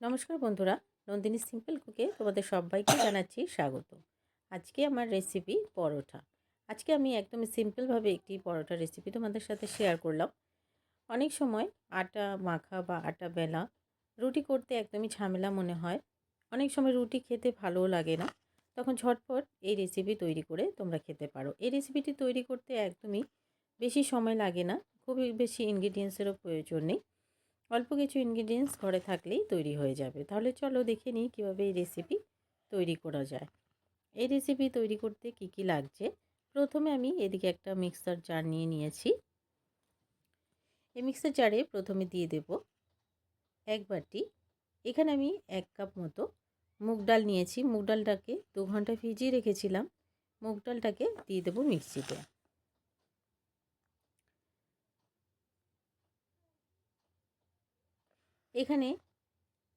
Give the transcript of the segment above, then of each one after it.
নমস্কার বন্ধুরা, নন্দিনী সিম্পল কুকে তোমাদের সবাইকে জানাচ্ছি স্বাগত। আজকে আমার রেসিপি পরোটা। আজকে আমি একদম সিম্পলভাবে একটি পরোটা রেসিপি তোমাদের সাথে শেয়ার করলাম। অনেক সময় আটা মাখা বা আটা বেলা রুটি করতে একদমই ঝামেলা মনে হয়। অনেক সময় রুটি খেতে ভালোও লাগে না। তখন ঝটপট এই রেসিপি তৈরি করে তোমরা খেতে পারো। এই রেসিপিটি তৈরি করতে একদমই বেশি সময় লাগে না। খুবই বেশি ইনগ্রিডিয়েন্টসেরও প্রয়োজন নেই। অল্প কিছু ইনগ্রিডিয়েন্টস ঘরে থাকলেই তৈরি হয়ে যাবে। তাহলে চলো দেখে নিই কীভাবে এই রেসিপি তৈরি করা যায়। এই রেসিপি তৈরি করতে কি কি লাগছে? প্রথমে আমি এদিকে একটা মিক্সার জার নিয়ে নিয়েছি। এই মিক্সার জারে প্রথমে দিয়ে দেব এক বাটি, এখানে আমি এক কাপ মতো মুগ ডাল নিয়েছি। মুগ ডালটাকে দু ঘণ্টা ভিজিয়ে রেখেছিলাম। মুগ ডালটাকে দিয়ে দেবো মিক্সিতে। এখানে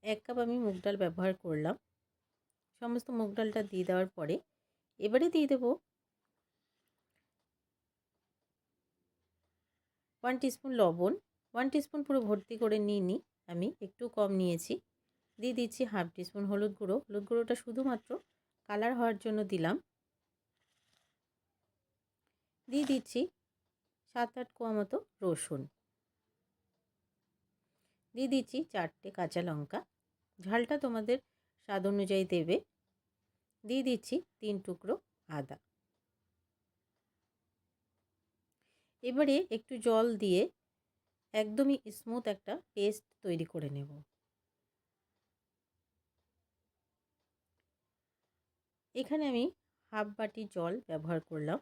এক কাপ আমি মুগ ডাল ব্যবহার করলাম। সমস্ত মুগ ডালটা দিয়ে দেওয়ার পরে এবারে দিয়ে দেব ওয়ান টিস্পুন লবণ। ওয়ান টিস্পুন পুরো ভর্তি করে নিই আমি, একটু কম নিয়েছি। দিয়ে দিচ্ছি হাফ টিস্পুন হলুদ গুঁড়ো। হলুদ গুঁড়োটা শুধুমাত্র কালার হওয়ার জন্য দিলাম। দিয়ে দিচ্ছি সাত আট কোয়া মতো রসুন। দিয়ে দিচ্ছি চারটে কাঁচা লঙ্কা। ঝালটা তোমাদের স্বাদ অনুযায়ী দেবে। দিয়ে দিচ্ছি তিন টুকরো আদা। এবারে একটু জল দিয়ে একদমই স্মুথ একটা পেস্ট তৈরি করে নেব। এখানে আমি হাফ বাটি জল ব্যবহার করলাম।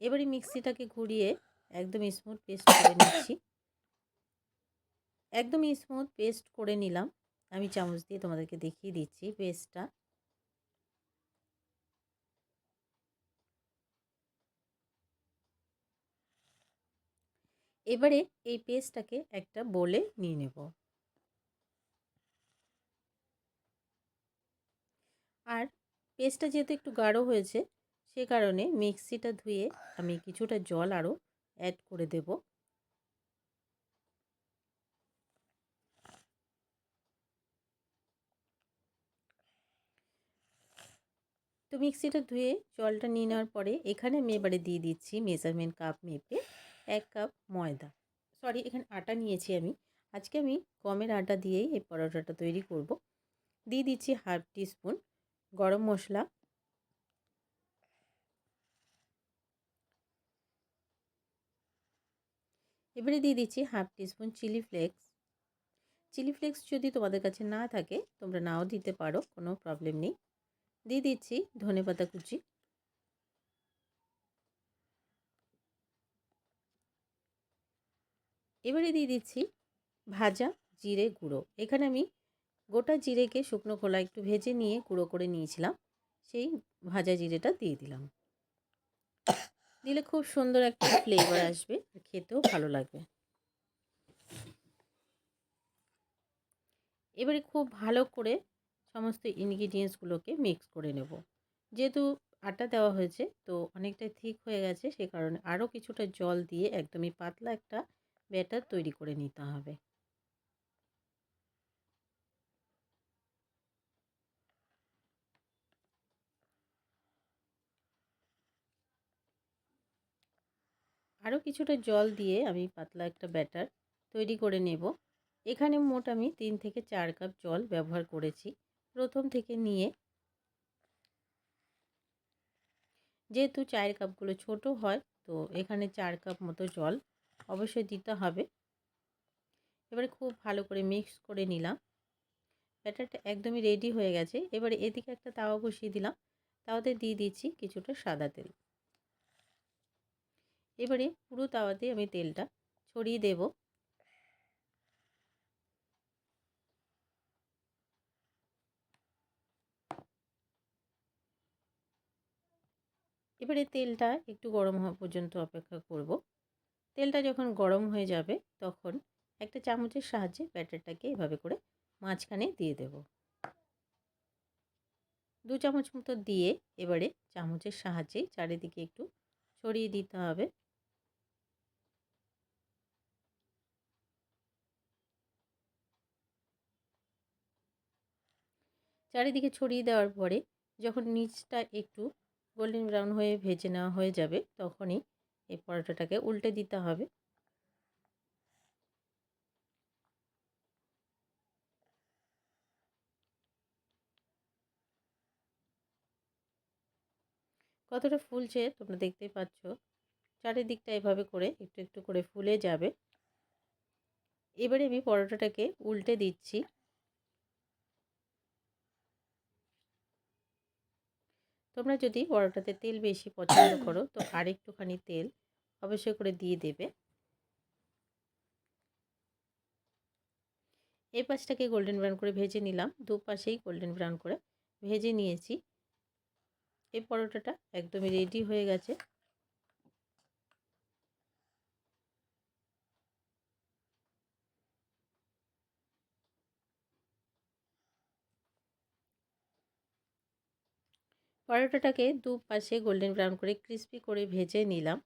এবারে মিক্সিটাকে ঘুরিয়ে একদম স্মুথ পেস্ট করে নিচ্ছি। একদমই স্মুথ পেস্ট করে নিলাম। আমি চামচ দিয়ে তোমাদেরকে দেখিয়ে দিচ্ছি পেস্টটা এবারে এই পেস্টটাকে একটা বলে নিয়ে নেব। আর পেস্টটা যেহেতু একটু গাঢ় হয়েছে, সে কারণে মিক্সিটা ধুয়ে আমি কিছুটা জল আরও অ্যাড করে দেবো। তো মিক্সিটা ধুয়ে জলটা নিয়ে নেওয়ার পরে এখানে আমি এবারে দিয়ে দিচ্ছি মেজারমেন্ট কাপ মেপে এক কাপ ময়দা। সরি এখানে আটা নিয়েছি আমি। আজকে আমি গমের আটা দিয়েই এই পরোটাটা তৈরি করব। দিয়ে দিচ্ছি হাফ টিস্পুন গরম মশলা। এবারে দিয়ে দিচ্ছি half teaspoon chilli flakes chilli flakes যদি তোমাদের কাছে না থাকে, তোমরা নাও দিতে পারো, কোনো প্রবলেম নেই। দিয়ে দিচ্ছি ধনে পাতা কুচি। এবারে দিয়ে দিচ্ছি ভাজা জিরে গুঁড়ো। এখানে আমি গোটা জিরেকে শুকনো খোলা একটু ভেজে নিয়ে গুঁড়ো করে নিয়েছিলাম। সেই ভাজা জিরেটা দিয়ে দিলাম। দিলে খুব সুন্দর একটা ফ্লেভার আসবে, খেতেও ভালো লাগবে। এবারে খুব ভালো করে সমস্ত ইনগ্রিডিয়েন্টসগুলোকে মিক্স করে নেব। যেহেতু আটা দেওয়া হয়েছে, তো অনেকটাই ঠিক হয়ে গেছে, সে কারণে আরও কিছুটা জল দিয়ে একদমই পাতলা একটা ব্যাটার তৈরি করে নিতে হবে। আরও কিছুটা জল দিয়ে আমি পাতলা একটা ব্যাটার তৈরি করে নেব। এখানে মোট আমি তিন থেকে চার কাপ জল ব্যবহার করেছি। প্রথম থেকে নিয়ে যেহেতু চায়ের কাপগুলো ছোট হয়, তো এখানে চার কাপ মতো জল অবশ্যই দিতে হবে। এবারে খুব ভালো করে মিক্স করে নিলাম। ব্যাটারটা একদমই রেডি হয়ে গেছে। এবারে এদিকে একটা তাওয়া বসিয়ে দিলাম। তাওয়াতে দিয়ে দিচ্ছি কিছুটা সাদা তেল। এবারে পুরো তাওয়াতে আমি তেলটা ছড়িয়ে দেবো। এবারে তেলটা একটু গরম হওয়া পর্যন্ত অপেক্ষা করব। তেলটা যখন গরম হয়ে যাবে, তখন একটা চামচের সাহায্যে ব্যাটারটাকে এভাবে করে মাঝখানে দিয়ে দেব। দু চামচ মতো দিয়ে এবারে চামচের সাহায্যে চারিদিকে একটু ছড়িয়ে দিতে হবে। চারিদিকে ছড়িয়ে দেওয়ার পরে যখন নিচটা একটু গোল্ডেন ব্রাউন হয়ে ভেজে নেওয়া হয়ে যাবে, তখনই এই পরোটাটাকে উল্টে দিতে হবে। কতটা ফুলছে তোমরা দেখতেই পাচ্ছ। চারিদিকটা এভাবে করে, একটু একটু করে ফুলে যাবে। এবারে আমি পরোটাটাকে উল্টে দিচ্ছি। তোমরা যদি পরোটাতে তেল বেশি পছন্দ করো, তো আর একটুখানি তেল অবশ্যই করে দিয়ে দেবে। এই পাশটাকে গোল্ডেন ব্রাউন করে ভেজে নিলাম দু পাশেই গোল্ডেন ব্রাউন করে ভেজে নিয়েছি। এই পরোটাটা একদমই রেডি হয়ে গেছে। পরোটাটাকে দু পাশে গোল্ডেন ব্রাউন করে ক্রিস্পি করে ভেজে নিলাম।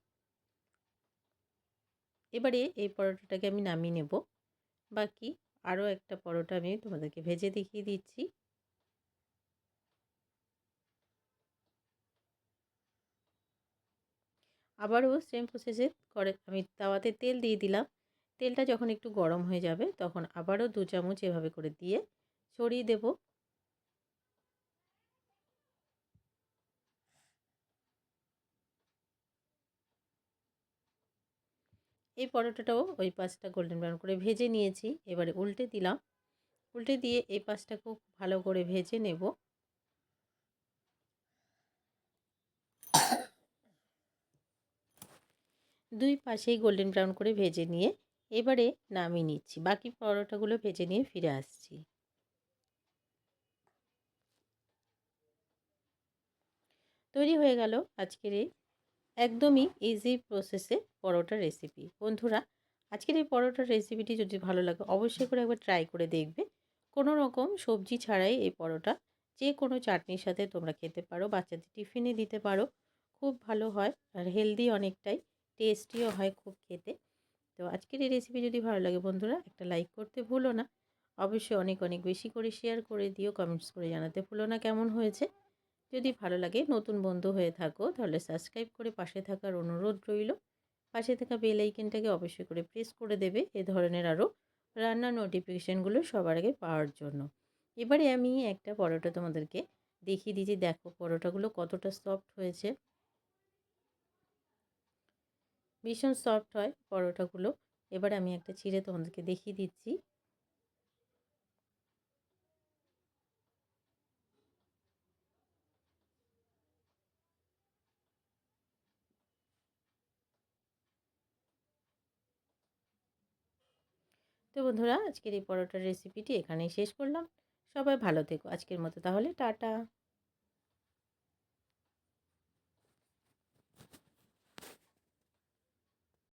এবারে এই পরোটাটাকে আমি নামিয়ে নেব। বাকি আরও একটা পরোটা আমি তোমাদেরকে ভেজে দেখিয়ে দিচ্ছি। আবারও সেম প্রসেসে করে আমি তাওয়াতে তেল দিয়ে দিলাম। তেলটা যখন একটু গরম হয়ে যাবে তখন আবারও দু চামচ এভাবে করে দিয়ে ছড়িয়ে দেব। এই পরোটাটাও ওই পাশটা গোল্ডেন ব্রাউন করে ভেজে নিয়েছি। এবারে উল্টে দিলাম। উল্টে দিয়ে এই পাশটা খুব ভালো করে ভেজে নেব। দুই পাশেই গোল্ডেন ব্রাউন করে ভেজে নিয়ে এবারে নামিয়ে নিচ্ছি। বাকি পরোটাগুলো ভেজে নিয়ে ফিরে আসছি। তৈরি হয়ে গেল আজকের এই একদমই ইজি প্রসেসে পরোটার রেসিপি বন্ধুরা, আজকের এই পরোটার রেসিপিটি যদি ভালো লাগে, অবশ্যই করে একবার ট্রাই করে দেখবে। কোনো রকম সবজি ছাড়াই এই পরোটা যে কোনো চাটনির সাথে তোমরা খেতে পারো, বাচ্চাদের টিফিনে দিতে পারো। খুব ভালো হয় আর হেলদি অনেকটাই টেস্টিও হয় খুব খেতে। তো আজকের এই রেসিপি যদি ভালো লাগে বন্ধুরা, একটা লাইক করতে ভুলো না। অবশ্যই অনেক অনেক বেশি করে শেয়ার করে দিও কমেন্টস করে জানাতে ভুলো না কেমন হয়েছে। যদি ভালো লাগে নতুন বন্ধু হয়ে থাকো, তাহলে সাবস্ক্রাইব করে পাশে থাকার অনুরোধ রইল। পাশে থাকা বেল আইকনটাকে অবশ্যই করে প্রেস করে দেবে, এ ধরনের আরও রান্নার নোটিফিকেশানগুলো সবার আগে পাওয়ার জন্য। এবারে আমি একটা পরোটা তোমাদেরকে দেখিয়ে দিয়েছি দেখো পরোটাগুলো কতটা সফট হয়েছে। ভীষণ সফট হয় পরোটাগুলো। এবার আমি একটা চিড়ে তোমাদেরকে দেখিয়ে দিচ্ছি। তো বন্ধুরা, আজকের এই পরোটার রেসিপিটি এখানেই শেষ করলাম। সবাই ভালো থেকো। আজকের মতো তাহলে, টাটা।